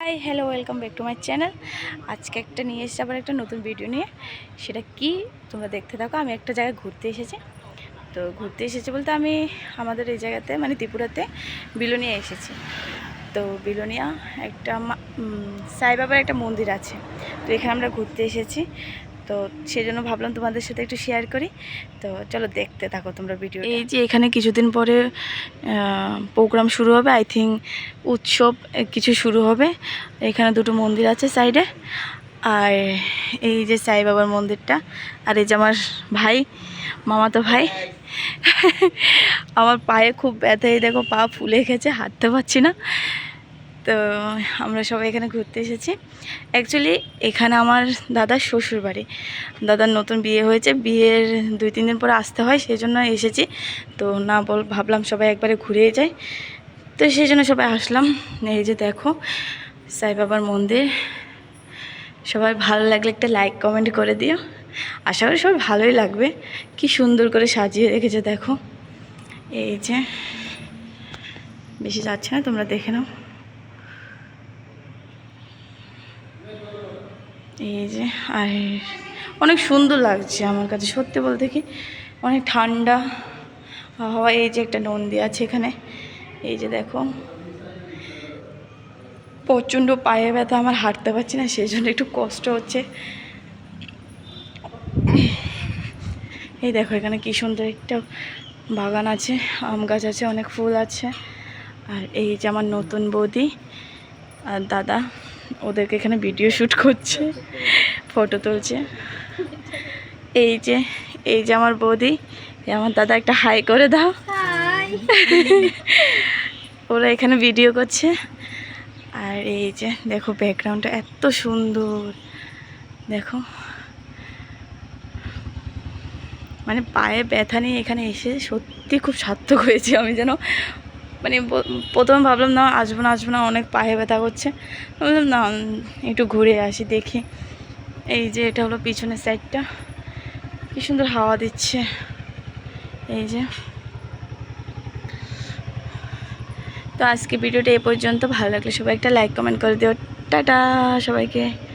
Hi hello welcome back to my channel আজকে একটা নিয়ে এসেছি, আবার একটা নতুন ভিডিও নিয়ে। সেটা কি? তোমরা দেখতে থাকো, আমি একটা জায়গায় ঘুরতে এসেছি। তো ঘুরতে এসেছি বলতে আমি আমাদের এই জায়গাতে মানে ত্রিপুরাতে, বিলোনিয়া এসেছি। তো বিলোনিয়া একটা সাইবাবার একটা মন্দির আছে। তো এখানে আমরা ঘুরতে এসেছি। তো সেই জন্য ভাবলাম তোমাদের সাথে একটু শেয়ার করি। তো চলো দেখতে থাকো তোমরা ভিডিও এই যে এখানে কিছুদিন পরে প্রোগ্রাম শুরু হবে আই থিঙ্ক উৎসব কিছু শুরু হবে। এখানে দুটো মন্দির আছে সাইডে আর এই যে সাই বাবার মন্দিরটা, আর এই যে আমার ভাই, মামাতো ভাই, আমার পায়ে খুব ব্যথা, এই দেখো পা ফুলে গেছে, হাঁটতে পারছি না। তো আমরা সবাই এখানে ঘুরতে এসেছি। অ্যাকচুয়ালি এখানে আমার দাদার শ্বশুর বাড়ি দাদার নতুন বিয়ে হয়েছে। বিয়ের দুই, তিন দিন পরে আসতে হয় সেই জন্য এসেছি। তো না বল, ভাবলাম সবাই একবারে ঘুরেই যাই। তো সেই জন্য সবাই আসলাম। এই যে দেখো, সাই বাবার মন্দির। সবাই ভালো লাগলে একটা লাইক কমেন্ট করে দিও। আশা করি সবাই ভালোই লাগবে। কি সুন্দর করে সাজিয়ে রেখেছে, দেখো। এই যে, বেশি যাচ্ছে না, তোমরা দেখে নাও। এই যে, আর অনেক সুন্দর লাগছে আমার কাছে, সত্যি বলতে কি, অনেক ঠান্ডা হাওয়া এই যে একটা নন্দী আছে এখানে, এই যে দেখো, প্রচণ্ড পায়ে ব্যথা, আমার হাঁটতে পারছি না সেই জন্য একটু কষ্ট হচ্ছে। এই দেখো এখানে কি সুন্দর একটা বাগান আছে, আম গাছ আছে, অনেক ফুল আছে, আর এই যে আমার নতুন বৌদি আর দাদা ওদেরকে এখানে ভিডিও শ্যুট করছে ফটো তুলছে। এই যে এই যে আমার বৌদি আমার দাদা একটা হাই করে দাও। ওরা এখানে ভিডিও করছে। আর এই যে দেখো ব্যাকগ্রাউন্ডটা এত সুন্দর। দেখো। মানে পায়ে ব্যথা নিয়ে এখানে এসে সত্যি খুব সার্থক হয়েছে আমি যেন মানে প্রথমে ভাবলাম, না, আসব না আসব না। অনেক পায়ে ব্যথা করছে। বললাম না একটু ঘুরে আসি, দেখি। এই যে, এটা হলো পিছনের সাইডটা কি সুন্দর হাওয়া দিচ্ছে। এই যে। তো আজকে ভিডিওটা এ পর্যন্ত। ভালো লাগলে সবাই একটা লাইক কমেন্ট করে দিও। টাটা সবাইকে।